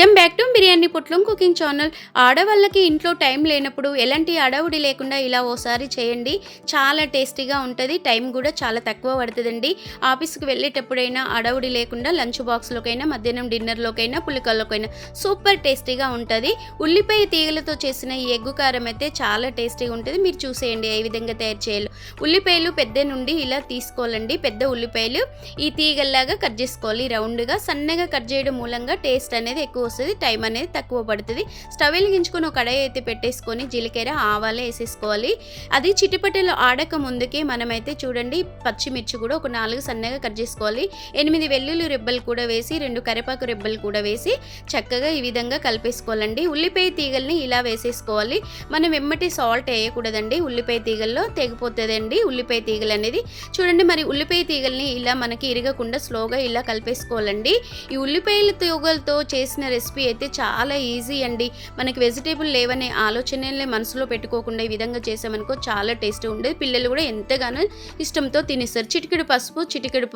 Welcome back to biryani పొట్లం cooking channel. ఆడవాళ్ళకి ఇంట్లో టైం లేనప్పుడు ఎలాంటి అడవుడి లేకుండా ఇలా ఓసారి చేయండి. చాలా టేస్టీగా ఉంటుంది టైం కూడా చాలా తక్కువ పడుతుందండి. ఆఫీస్కి వెళ్ళేటప్పుడైనా అడవుడి లేకుండా లంచ్ బాక్స్లోకైనా మధ్యాహ్నం డిన్నర్లోకైనా పులికల్లోకైనా సూపర్ టేస్టీగా ఉంటుంది. ఉల్లిపాయ తీగలతో చేసిన ఈ ఎగ్గు కారం అయితే చాలా టేస్టీగా ఉంటుంది. మీరు చూసేయండి ఏ విధంగా తయారు చేయాలో. ఉల్లిపాయలు పెద్ద నుండి ఇలా తీసుకోవాలండి. పెద్ద ఉల్లిపాయలు ఈ తీగల్లాగా కట్ చేసుకోవాలి. రౌండ్గా సన్నగా కట్ చేయడం మూలంగా టేస్ట్ అనేది ఎక్కువ వస్తుంది. టైం అనేది తక్కువ పడుతుంది. స్టవ్ వెలిగించుకొని ఒక కడాయి అయితే పెట్టేసుకొని జీలకర్ర ఆవాలు వేసేసుకోవాలి. అది చిటిపటలు ఆడక ముందుకే మనమైతే చూడండి పచ్చిమిర్చి కూడా ఒక నాలుగు సన్నగా కట్ చేసుకోవాలి. ఎనిమిది వెల్లుల్లి రెబ్బలు కూడా వేసి రెండు కరివేపాకు రెబ్బలు కూడా వేసి చక్కగా ఈ విధంగా కలిపేసుకోవాలండి. ఉల్లిపాయ తీగల్ని ఇలా వేసేసుకోవాలి. మనం వెమ్మటి సాల్ట్ వేయకూడదండి. ఉల్లిపాయ తీగల్లో తెగిపోతుంది. తెగిపోతుందండి ఉల్లిపాయ తీగలు అనేది. చూడండి మరి ఉల్లిపాయ తీగల్ని ఇలా మనకి ఇరగకుండా స్లోగా ఇలా కలిపేసుకోవాలండి. ఈ ఉల్లిపాయల తీగలతో చేసిన రెసిపీ అయితే చాలా ఈజీ అండి. మనకి వెజిటేబుల్ లేవనే ఆలోచనలే మనసులో పెట్టుకోకుండా ఈ విధంగా చేసామనుకో చాలా టేస్ట్ ఉండేది. పిల్లలు కూడా ఎంతగానో ఇష్టంతో తినేస్తారు. చిటికెడు పసుపు చిటికెడు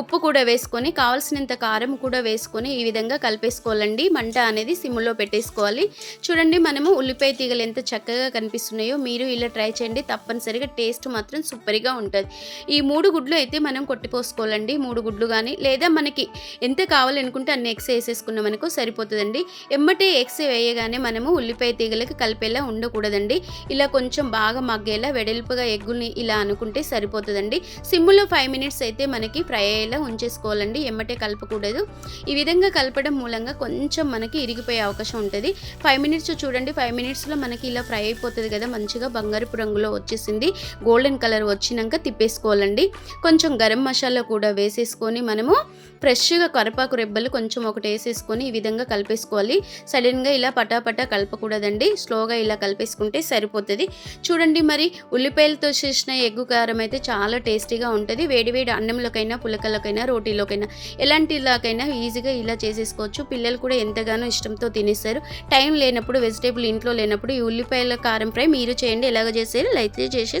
ఉప్పు కూడా వేసుకొని కావాల్సినంత కారం కూడా వేసుకొని ఈ విధంగా కలిపేసుకోవాలండి. మంట అనేది సిమ్లో పెట్టేసుకోవాలి. చూడండి మనము ఉల్లిపాయ తీగలు ఎంత చక్కగా కనిపిస్తున్నాయో. మీరు ఇలా ట్రై చేయండి. తప్పనిసరిగా టేస్ట్ మాత్రం సూపర్గా ఉంటుంది. ఈ మూడు గుడ్లు అయితే మనం కొట్టిపోసుకోవాలండి. మూడు గుడ్లు కానీ లేదా మనకి ఎంత కావాలనుకుంటే అన్ని ఎగ్స్ వేసేసుకున్నాం అనుకో సరిపోతుందండి. ఎమ్మటే ఎగ్స్ వేయగానే మనము ఉల్లిపాయ తీగలకి కలిపేలా ఉండకూడదండి. ఇలా కొంచెం బాగా మగ్గేలా వెడల్పుగా ఎగ్గుని ఇలా అనుకుంటే సరిపోతుందండి. సిమ్లో ఫైవ్ మినిట్స్ అయితే మనకి ఫ్రై అయ్యేలా ఉంచేసుకోవాలండి. ఎమ్మటే కలపకూడదు. ఈ విధంగా కలపడం మూలంగా కొంచెం మనకి ఇరిగిపోయే అవకాశం ఉంటుంది. ఫైవ్ మినిట్స్ చూడండి. ఫైవ్ మినిట్స్లో మనకి ఇలా ఫ్రై అయిపోతుంది కదా. మంచిగా బంగారపు రంగులో వచ్చేసింది. గోల్డెన్ కలర్ వచ్చినాక తిప్పేసుకోవాలండి. కొంచెం గరం మసాలా కూడా వేసేసుకొని మనము ఫ్రెష్గా కరపాకు రెబ్బలు కొంచెం ఒకటి వేసేసుకొని ఈ విధంగా కలిపేసుకోవాలి. సడన్గా ఇలా పటాపటా కలపకూడదండి. స్లోగా ఇలా కలిపేసుకుంటే సరిపోతుంది. చూడండి మరి ఉల్లిపాయలతో చేసిన ఎగ్గు కారం అయితే చాలా టేస్టీగా ఉంటుంది. వేడివేడి అన్నంలోకైనా పులకలకైనా రోటీలోకైనా ఎలాంటిలాకైనా ఈజీగా ఇలా చేసేసుకోవచ్చు. పిల్లలు కూడా ఎంతగానో ఇష్టంతో తినేస్తారు. టైం లేనప్పుడు వెజిటేబుల్ ఇంట్లో లేనప్పుడు ఈ ఉల్లిపాయల కారం ఫ్రై మీరు చేయండి. ఎలాగ చేసేది లైక్ చేసే